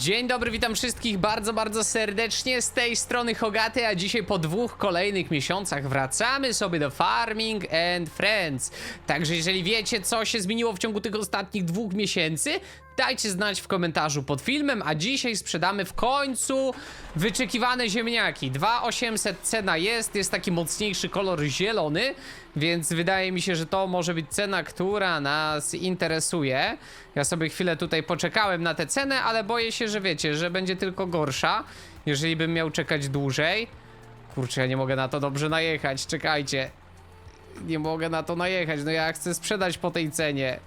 Dzień dobry, witam wszystkich bardzo, bardzo serdecznie z tej strony Hogaty, a dzisiaj po dwóch kolejnych miesiącach wracamy sobie do Farming and Friends. Także jeżeli wiecie, co się zmieniło w ciągu tych ostatnich dwóch miesięcy, dajcie znać w komentarzu pod filmem, a dzisiaj sprzedamy w końcu wyczekiwane ziemniaki. 2800 cena jest, jest taki mocniejszy kolor zielony, więc wydaje mi się, że to może być cena, która nas interesuje. Ja sobie chwilę tutaj poczekałem na tę cenę, ale boję się, że wiecie, że będzie tylko gorsza, jeżeli bym miał czekać dłużej. Kurczę, ja nie mogę na to dobrze najechać, czekajcie. Nie mogę na to najechać, no ja chcę sprzedać po tej cenie.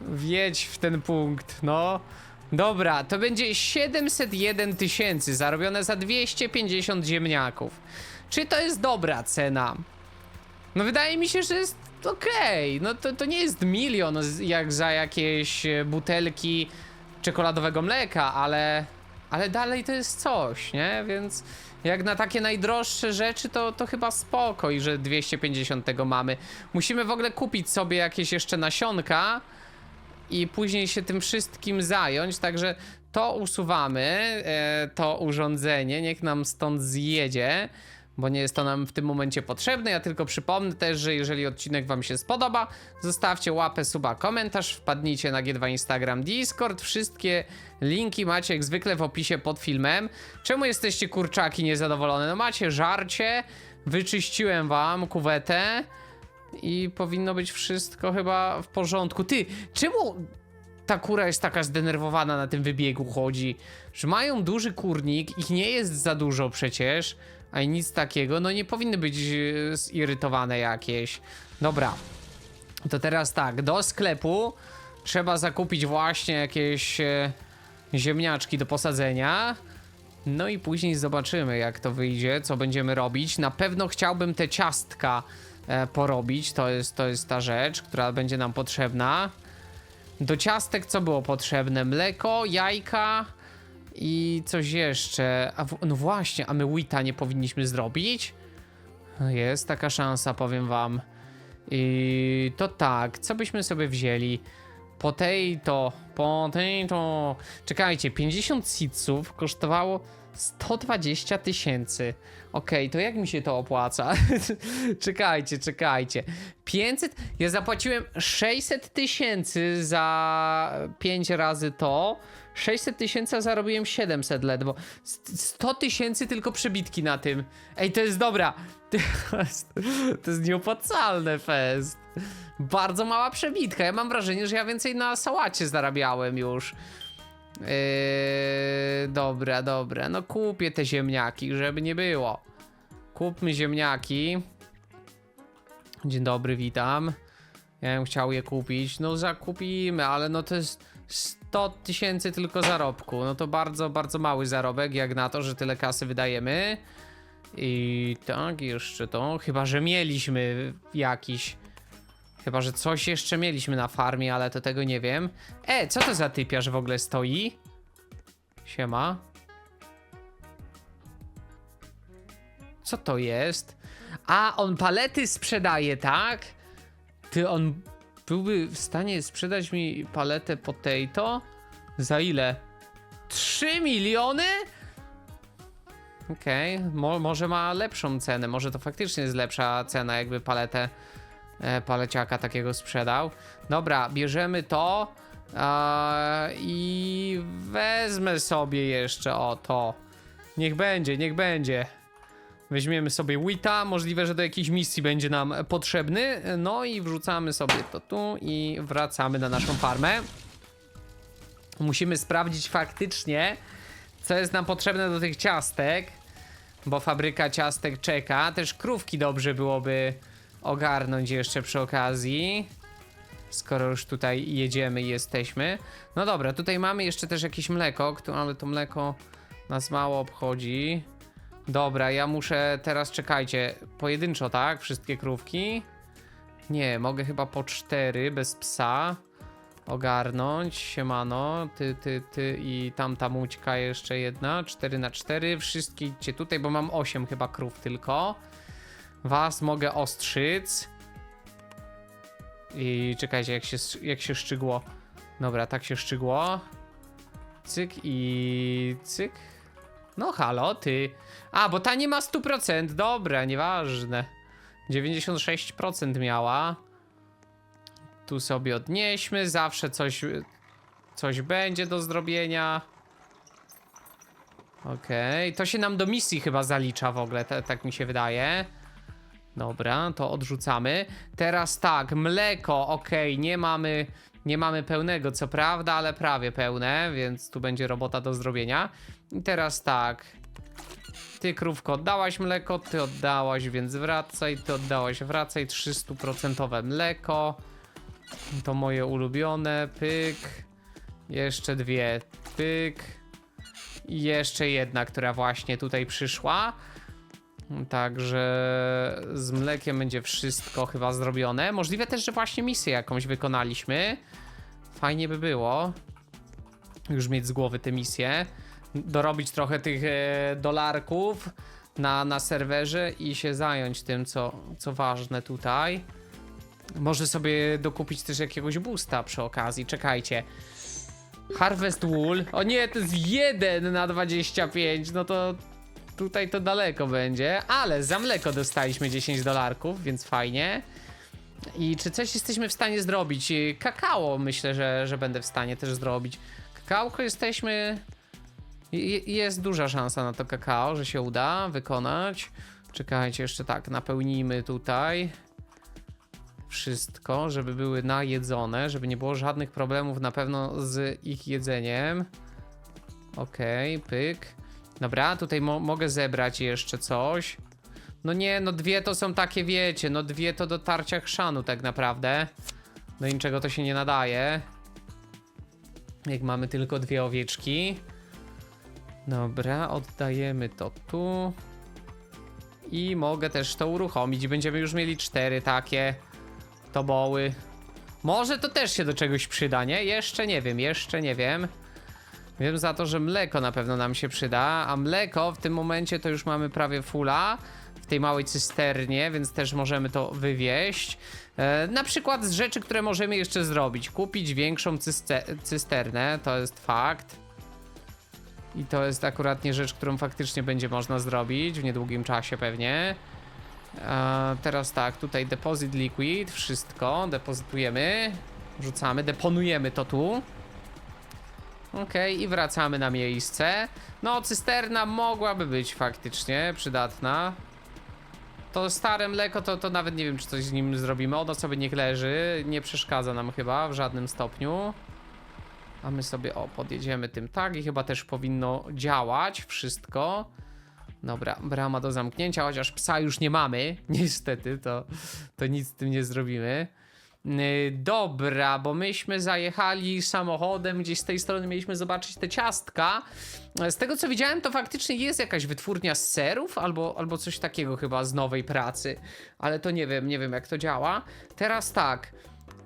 Wjedź w ten punkt, no. Dobra, to będzie 701 tysięcy zarobione za 250 ziemniaków. Czy to jest dobra cena? No wydaje mi się, że jest okej. No to, to nie jest milion jak za jakieś e, butelki czekoladowego mleka, ale, ale dalej to jest coś, nie? Więc jak na takie najdroższe rzeczy, to, to chyba spoko i że 250 tego mamy. Musimy w ogóle kupić sobie jakieś jeszcze nasionka i później się tym wszystkim zająć, także to usuwamy, e, to urządzenie, niech nam stąd zjedzie, bo nie jest to nam w tym momencie potrzebne. Ja tylko przypomnę też, że jeżeli odcinek wam się spodoba, zostawcie łapę, suba, komentarz, wpadnijcie na G2 Instagram, Discord, wszystkie linki macie jak zwykle w opisie pod filmem. Czemu jesteście kurczaki niezadowolone? No macie żarcie, wyczyściłem wam kuwetę, i powinno być wszystko chyba w porządku. Ty, czemu ta kura jest taka zdenerwowana na tym wybiegu chodzi? Że mają duży kurnik, ich nie jest za dużo przecież, a nic takiego, no nie powinny być e, zirytowane jakieś. Dobra, to teraz tak, do sklepu trzeba zakupić właśnie jakieś e, ziemniaczki do posadzenia. No i później zobaczymy, jak to wyjdzie, co będziemy robić. Na pewno chciałbym te ciastka porobić. To jest, to jest ta rzecz, która będzie nam potrzebna. Do ciastek co było potrzebne? Mleko, jajka i coś jeszcze. A w, no właśnie, a my wita nie powinniśmy zrobić? Jest taka szansa, powiem wam. I to tak, co byśmy sobie wzięli? Potato, potato. Czekajcie, 50 seedsów kosztowało 120 tysięcy. Okej, to jak mi się to opłaca? czekajcie, czekajcie. 500? Ja zapłaciłem 600 tysięcy za 5 razy to. 600 tysięcy, a zarobiłem 700 ledwo. St- 100 tysięcy tylko przebitki na tym. Ej, to jest dobra. To jest, to jest nieopłacalne, fest. Bardzo mała przebitka. Ja mam wrażenie, że ja więcej na sałacie zarabiałem już. Yy, dobra, dobra. No kupię te ziemniaki, żeby nie było. Kupmy ziemniaki. Dzień dobry, witam. Ja bym chciał je kupić. No zakupimy, ale no to jest 100 tysięcy tylko zarobku. No to bardzo, bardzo mały zarobek, jak na to, że tyle kasy wydajemy. I tak, jeszcze to. Chyba, że mieliśmy jakiś. Chyba, że coś jeszcze mieliśmy na farmie, ale to tego nie wiem. E, co to za typiarz w ogóle stoi? Siema. Co to jest? A, on palety sprzedaje, tak? Ty, on byłby w stanie sprzedać mi paletę potato? Za ile? 3 miliony? Okej, mo może ma lepszą cenę, może to faktycznie jest lepsza cena, jakby paletę paleciaka takiego sprzedał. Dobra, bierzemy to e, i wezmę sobie jeszcze o to. Niech będzie, niech będzie. Weźmiemy sobie Wita, możliwe, że do jakiejś misji będzie nam potrzebny. No i wrzucamy sobie to tu i wracamy na naszą farmę. Musimy sprawdzić faktycznie, co jest nam potrzebne do tych ciastek, bo fabryka ciastek czeka. Też krówki dobrze byłoby ogarnąć jeszcze przy okazji. Skoro już tutaj jedziemy i jesteśmy. No dobra, tutaj mamy jeszcze też jakieś mleko, ale to mleko nas mało obchodzi. Dobra, ja muszę teraz, czekajcie, pojedynczo, tak? Wszystkie krówki? Nie, mogę chyba po cztery, bez psa ogarnąć, siemano, ty, ty, ty i tamta mućka jeszcze jedna, 4 na 4 wszystkie idźcie tutaj, bo mam 8 chyba krów tylko. Was mogę ostrzyc. I czekajcie, jak się, jak się szczygło. Dobra, tak się szczygło. cyk i cyk. No halo, ty. A, bo ta nie ma 100%, dobra, nieważne. 96% miała. Tu sobie odnieśmy, zawsze coś, coś będzie do zrobienia. Okej, to się nam do misji chyba zalicza w ogóle, ta- tak mi się wydaje. Dobra, to odrzucamy. Teraz tak, mleko, okej, nie mamy, nie mamy pełnego, co prawda, ale prawie pełne, więc tu będzie robota do zrobienia. I teraz tak, ty krówko oddałaś mleko, ty oddałaś, więc wracaj, ty oddałaś, wracaj, 300% mleko. To moje ulubione, pyk. Jeszcze dwie, pyk. I jeszcze jedna, która właśnie tutaj przyszła. Także z mlekiem będzie wszystko chyba zrobione. Możliwe też, że właśnie misję jakąś wykonaliśmy. Fajnie by było już mieć z głowy tę misję. Dorobić trochę tych e, dolarków na, na serwerze i się zająć tym, co, co ważne tutaj. Może sobie dokupić też jakiegoś boosta przy okazji. Czekajcie. Harvest Wool. O nie, to jest 1 na 25. No to tutaj to daleko będzie. Ale za mleko dostaliśmy 10 dolarków, więc fajnie. I czy coś jesteśmy w stanie zrobić? Kakao myślę, że, że będę w stanie też zrobić. Kakałko jesteśmy... je- Jest duża szansa na to kakao, że się uda wykonać. Czekajcie, jeszcze tak, napełnijmy tutaj wszystko, żeby były najedzone, żeby nie było żadnych problemów na pewno z ich jedzeniem. Okej, pyk. Dobra, tutaj mo mogę zebrać jeszcze coś. No nie, no dwie to są takie, wiecie, no dwie to do tarcia chrzanu tak naprawdę. Do niczego to się nie nadaje. Jak mamy tylko dwie owieczki. Dobra, oddajemy to tu. I mogę też to uruchomić. Będziemy już mieli cztery takie toboły. Może to też się do czegoś przyda, nie? Jeszcze nie wiem, jeszcze nie wiem. Wiem za to, że mleko na pewno nam się przyda, a mleko w tym momencie to już mamy prawie fulla w tej małej cysternie, więc też możemy to wywieźć. E, na przykład z rzeczy, które możemy jeszcze zrobić. Kupić większą cyste- cysternę, to jest fakt. I to jest akuratnie rzecz, którą faktycznie będzie można zrobić w niedługim czasie pewnie. E, teraz tak, tutaj deposit liquid, wszystko, depozytujemy, rzucamy, deponujemy to tu. Okej, i wracamy na miejsce. No, cysterna mogłaby być faktycznie przydatna. To stare mleko, to, to nawet nie wiem, czy coś z nim zrobimy. Ono sobie niech leży, nie przeszkadza nam chyba w żadnym stopniu. A my sobie, o, podjedziemy tym tak i chyba też powinno działać wszystko. Dobra, brama do zamknięcia, chociaż psa już nie mamy. Niestety, to, to nic z tym nie zrobimy. Yy, Dobra, bo myśmy zajechali samochodem, gdzieś z tej strony mieliśmy zobaczyć te ciastka. Z tego co widziałem, to faktycznie jest jakaś wytwórnia z serów, albo, albo coś takiego chyba z nowej pracy, ale to nie wiem, nie wiem jak to działa. Teraz tak,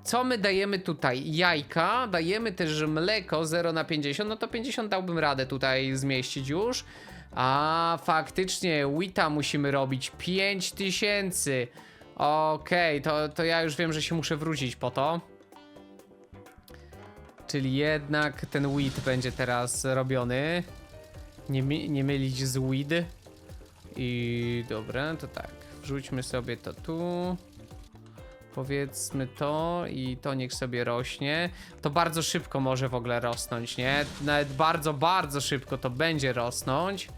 co my dajemy tutaj? Jajka, dajemy też mleko 0 na 50, no to 50 dałbym radę tutaj zmieścić już. A faktycznie, Wita musimy robić 5000. Okej, to, to ja już wiem, że się muszę wrócić po to. Czyli jednak ten wheat będzie teraz robiony. Nie, nie mylić z weed. I dobra, to tak. Wrzućmy sobie to tu. Powiedzmy to i to niech sobie rośnie. To bardzo szybko może w ogóle rosnąć, nie? Nawet bardzo, bardzo szybko to będzie rosnąć.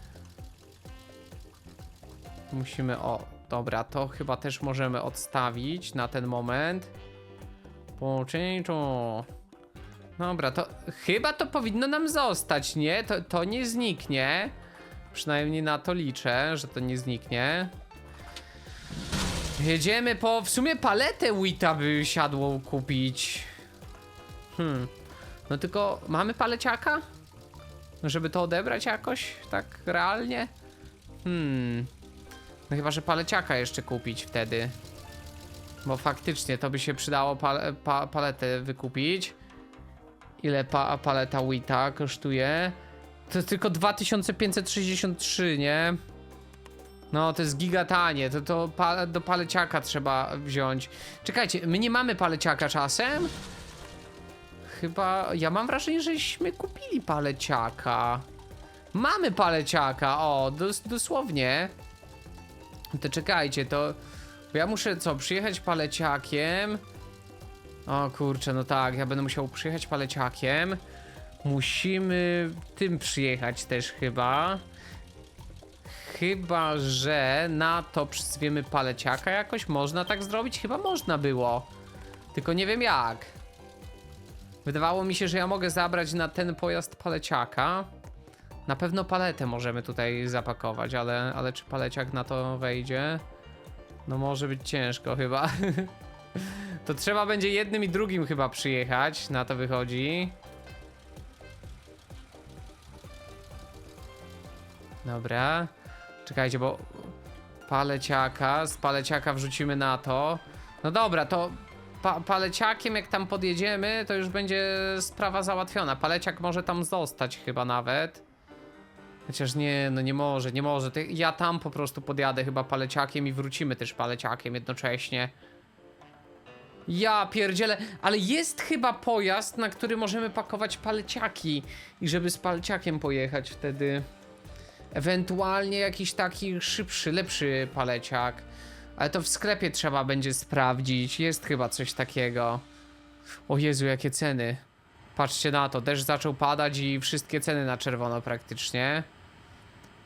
Musimy, o, dobra, to chyba też możemy odstawić na ten moment. Poczyńczo. Dobra, to chyba to powinno nam zostać, nie? To, to nie zniknie. Przynajmniej na to liczę, że to nie zniknie. Jedziemy po. W sumie paletę Wita by siadło kupić. Hmm. No tylko mamy paleciaka? Żeby to odebrać jakoś? Tak realnie? Hmm. No chyba, że paleciaka jeszcze kupić wtedy. Bo faktycznie to by się przydało pal pa paletę wykupić. Ile pa paleta Wita kosztuje? To jest tylko 2563, nie? No, to jest gigatanie, to, to pa do paleciaka trzeba wziąć. Czekajcie, my nie mamy paleciaka czasem? Chyba, ja mam wrażenie, żeśmy kupili paleciaka. Mamy paleciaka, o, dos dosłownie. To czekajcie, to... Ja muszę, co, przyjechać paleciakiem? O kurczę, no tak, ja będę musiał przyjechać paleciakiem. Musimy tym przyjechać też chyba. Chyba, że na to przyzwiemy paleciaka jakoś. Można tak zrobić? Chyba można było. Tylko nie wiem jak. Wydawało mi się, że ja mogę zabrać na ten pojazd paleciaka. Na pewno paletę możemy tutaj zapakować, ale, ale czy paleciak na to wejdzie? No może być ciężko chyba. to trzeba będzie jednym i drugim chyba przyjechać, na to wychodzi. Dobra. Czekajcie, bo paleciaka, z paleciaka wrzucimy na to. No dobra, to pa paleciakiem jak tam podjedziemy, to już będzie sprawa załatwiona. Paleciak może tam zostać chyba nawet. Chociaż nie, no nie może, nie może. Ty- Ja tam po prostu podjadę chyba paleciakiem i wrócimy też paleciakiem jednocześnie. Ja pierdzielę, ale jest chyba pojazd, na który możemy pakować paleciaki i żeby z paleciakiem pojechać wtedy. Ewentualnie jakiś taki szybszy, lepszy paleciak. Ale to w sklepie trzeba będzie sprawdzić. Jest chyba coś takiego. O Jezu, jakie ceny. Patrzcie na to, deszcz zaczął padać i wszystkie ceny na czerwono praktycznie.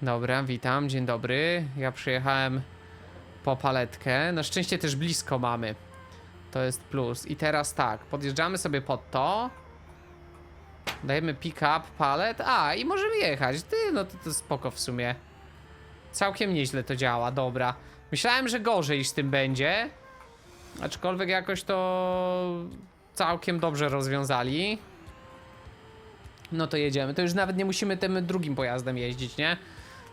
Dobra, witam, dzień dobry. Ja przyjechałem po paletkę. Na szczęście też blisko mamy. To jest plus. I teraz tak, podjeżdżamy sobie pod to. Dajemy pick up, palet. A, i możemy jechać. Ty, no to, to spoko w sumie. Całkiem nieźle to działa, dobra. Myślałem, że gorzej z tym będzie. Aczkolwiek jakoś to całkiem dobrze rozwiązali. No to jedziemy. To już nawet nie musimy tym drugim pojazdem jeździć, nie?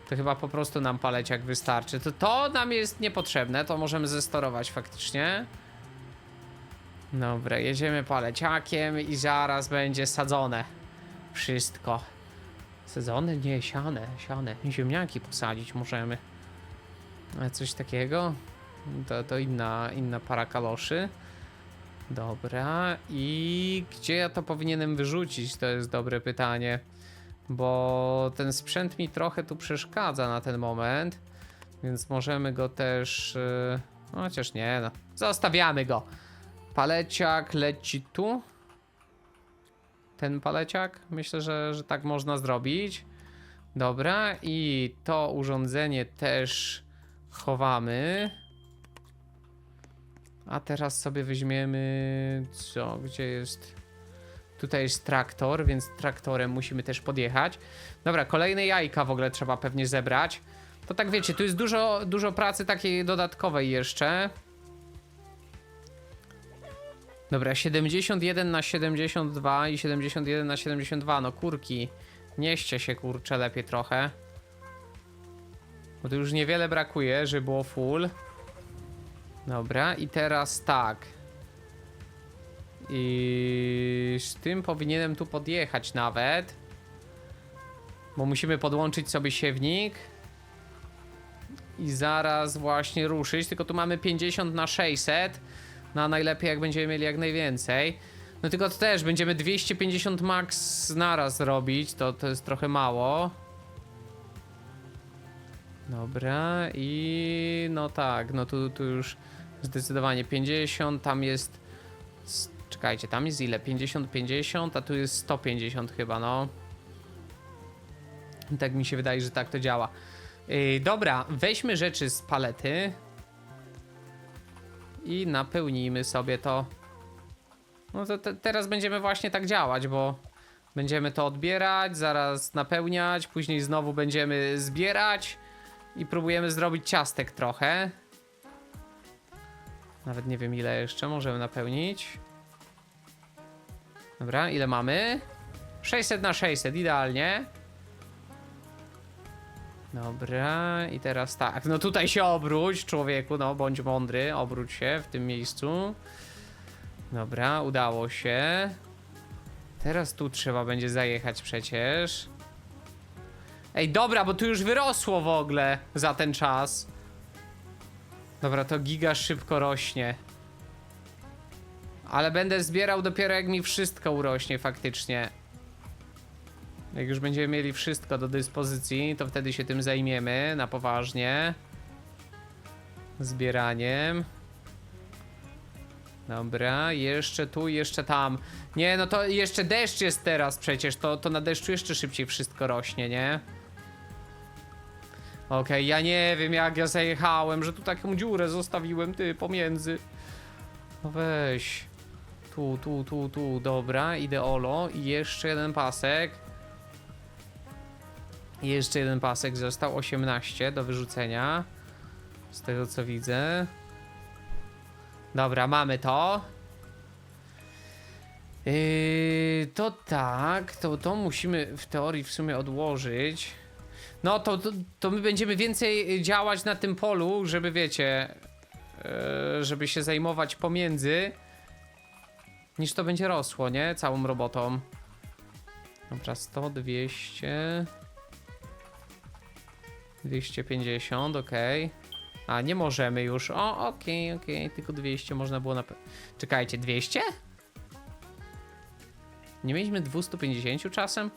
To chyba po prostu nam paleciak wystarczy. To, to nam jest niepotrzebne, to możemy zestorować faktycznie. Dobra, jedziemy paleciakiem i zaraz będzie sadzone. Wszystko. Sadzone? Nie, siane, siane. Ziemniaki posadzić możemy. Coś takiego? To, to inna, inna para kaloszy. Dobra, i gdzie ja to powinienem wyrzucić? To jest dobre pytanie. Bo ten sprzęt mi trochę tu przeszkadza na ten moment. Więc możemy go też. Yy... no Chociaż nie, no. Zostawiamy go. Paleciak leci tu. Ten paleciak? Myślę, że, że tak można zrobić. Dobra, i to urządzenie też chowamy. A teraz sobie weźmiemy. Co? Gdzie jest? Tutaj jest traktor, więc traktorem musimy też podjechać. Dobra, kolejne jajka w ogóle trzeba pewnie zebrać. To tak wiecie, tu jest dużo, dużo pracy takiej dodatkowej jeszcze. Dobra, 71 na 72 i 71 na 72. No kurki, nieście się kurcze lepiej trochę. Bo tu już niewiele brakuje, żeby było full. Dobra, i teraz tak. I z tym powinienem tu podjechać nawet. Bo musimy podłączyć sobie siewnik. I zaraz właśnie ruszyć. Tylko tu mamy 50 na 600. No najlepiej jak będziemy mieli jak najwięcej. No tylko też będziemy 250 max naraz robić. To, to jest trochę mało. Dobra, i no tak, no tu, tu już zdecydowanie 50, tam jest. Czekajcie, tam jest ile? 50, 50, a tu jest 150 chyba, no. Tak mi się wydaje, że tak to działa. Yy, dobra, weźmy rzeczy z palety i napełnijmy sobie to. No to te, teraz będziemy właśnie tak działać, bo będziemy to odbierać, zaraz napełniać, później znowu będziemy zbierać i próbujemy zrobić ciastek trochę. Nawet nie wiem ile jeszcze możemy napełnić. Dobra, ile mamy? 600 na 600, idealnie. Dobra, i teraz tak. No tutaj się obróć, człowieku, no bądź mądry, obróć się w tym miejscu. Dobra, udało się. Teraz tu trzeba będzie zajechać przecież. Ej, dobra, bo tu już wyrosło w ogóle za ten czas. Dobra, to giga szybko rośnie. Ale będę zbierał dopiero jak mi wszystko urośnie faktycznie. Jak już będziemy mieli wszystko do dyspozycji, to wtedy się tym zajmiemy na poważnie. Zbieraniem. Dobra, jeszcze tu, jeszcze tam. Nie, no to jeszcze deszcz jest teraz przecież, to, to na deszczu jeszcze szybciej wszystko rośnie, nie? Okej, ja nie wiem jak ja zajechałem, że tu taką dziurę zostawiłem, ty, pomiędzy. No weź. Tu, tu, tu, tu, dobra, ideolo. I jeszcze jeden pasek. Jeszcze jeden pasek został, 18 do wyrzucenia. Z tego co widzę. Dobra, mamy to. Yy, to tak, to, to musimy w teorii w sumie odłożyć. No to, to, to my będziemy więcej działać na tym polu, żeby wiecie, yy, żeby się zajmować pomiędzy, niż to będzie rosło, nie? Całą robotą. Dobra, 100, 200, 250, okej. A, nie możemy już. O, okej, okej, tylko 200 można było na... Czekajcie, 200? Nie mieliśmy 250 czasem?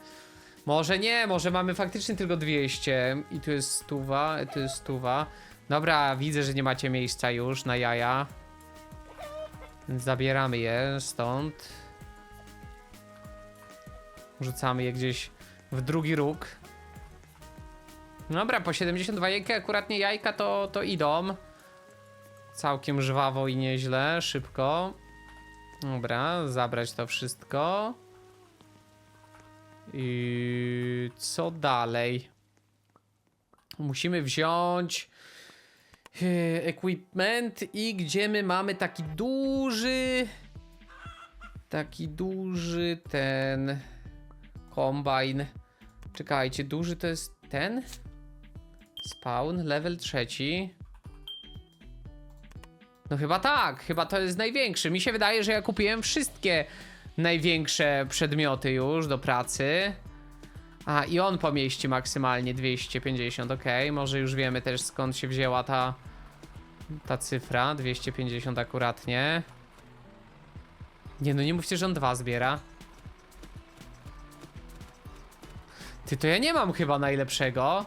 Może nie, może mamy faktycznie tylko 200 i tu jest stuwa, tu jest stuwa. Dobra, widzę, że nie macie miejsca już na jaja. Zabieramy je stąd. Rzucamy je gdzieś w drugi róg. Dobra, po 72 jajka, akurat nie jajka, to, to idą. Całkiem żwawo i nieźle, szybko. Dobra, zabrać to wszystko. I co dalej? Musimy wziąć equipment i gdzie my mamy taki duży taki duży ten kombine. Czekajcie, duży to jest ten? Spawn, level trzeci. No chyba tak, chyba to jest największy. Mi się wydaje, że ja kupiłem wszystkie największe przedmioty już do pracy. A, i on pomieści maksymalnie 250, ok. Może już wiemy też skąd się wzięła ta, ta cyfra, 250 akuratnie. Nie no, nie mówcie, że on dwa zbiera. Ty, to ja nie mam chyba najlepszego.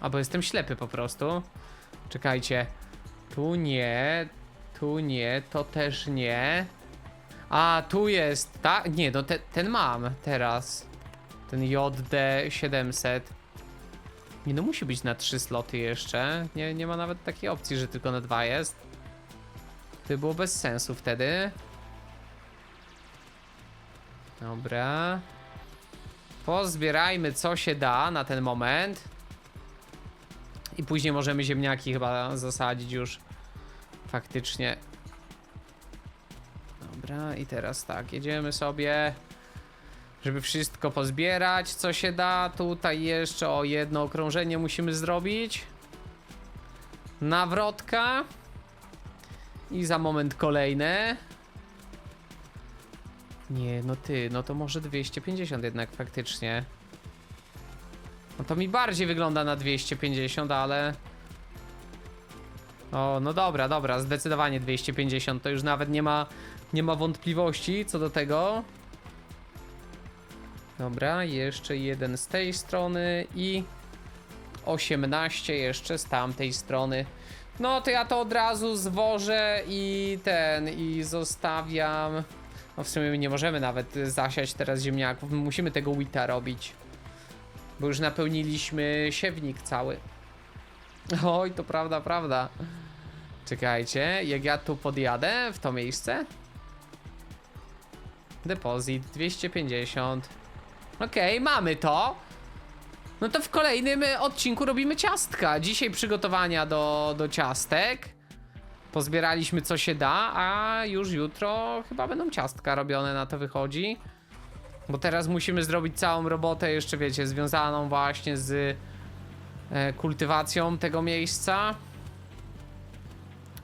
Albo jestem ślepy po prostu. Czekajcie. Tu nie, tu nie, to też nie. A, tu jest, tak? Nie, no te, ten mam teraz. Ten JD 700. Nie, no musi być na trzy sloty jeszcze. Nie, nie ma nawet takiej opcji, że tylko na dwa jest. To było bez sensu wtedy. Dobra. Pozbierajmy co się da na ten moment. I później możemy ziemniaki chyba zasadzić już. Faktycznie. Dobra, i teraz tak, jedziemy sobie. Żeby wszystko pozbierać, co się da. Tutaj jeszcze o jedno okrążenie musimy zrobić. Nawrotka. I za moment kolejne. Nie, no ty, no to może 250 jednak faktycznie. No to mi bardziej wygląda na 250, ale... O, no dobra, dobra, zdecydowanie 250, to już nawet nie ma, nie ma wątpliwości co do tego. Dobra, jeszcze jeden z tej strony i 18 jeszcze z tamtej strony. No to ja to od razu zwożę i ten, i zostawiam. No w sumie nie możemy nawet zasiać teraz ziemniaków, my musimy tego wita robić. Bo już napełniliśmy siewnik cały. Oj, to prawda, prawda. Czekajcie, jak ja tu podjadę w to miejsce. Depozyt 250. Okej, mamy to. No to w kolejnym e, odcinku robimy ciastka. Dzisiaj przygotowania do, do ciastek. Pozbieraliśmy co się da, a już jutro chyba będą ciastka robione, na to wychodzi. Bo teraz musimy zrobić całą robotę, jeszcze wiecie, związaną właśnie z e, kultywacją tego miejsca.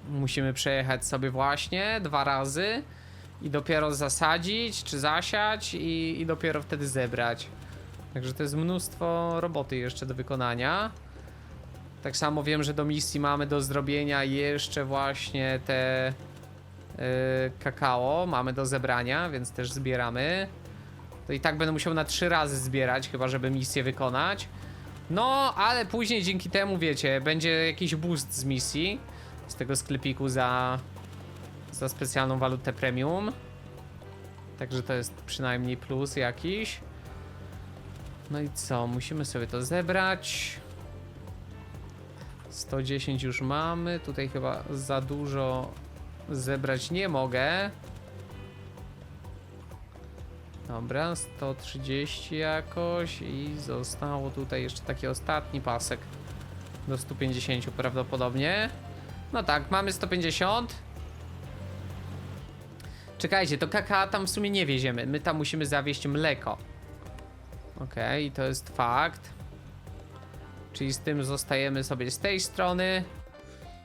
Musimy przejechać sobie właśnie dwa razy i dopiero zasadzić czy zasiać i, i dopiero wtedy zebrać. Także to jest mnóstwo roboty jeszcze do wykonania. Tak samo wiem, że do misji mamy do zrobienia jeszcze właśnie te yy, kakao. Mamy do zebrania, więc też zbieramy. To i tak będę musiał na trzy razy zbierać, chyba żeby misję wykonać. No, ale później dzięki temu, wiecie, będzie jakiś boost z misji. Z tego sklepiku za, za specjalną walutę premium. Także to jest przynajmniej plus jakiś. No i co? Musimy sobie to zebrać. 110 już mamy. Tutaj chyba za dużo zebrać nie mogę. Dobra, 130 jakoś i zostało tutaj jeszcze taki ostatni pasek do 150 prawdopodobnie. No tak, mamy 150. Czekajcie, to kakao tam w sumie nie wieziemy. My tam musimy zawieźć mleko. Okej, to jest fakt. Czyli z tym zostajemy sobie z tej strony.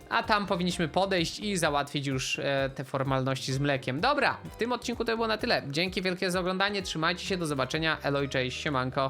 A tam powinniśmy podejść i załatwić już e, te formalności z mlekiem. Dobra, w tym odcinku to było na tyle. Dzięki wielkie za oglądanie, trzymajcie się, do zobaczenia. Elo i cześć, siemanko.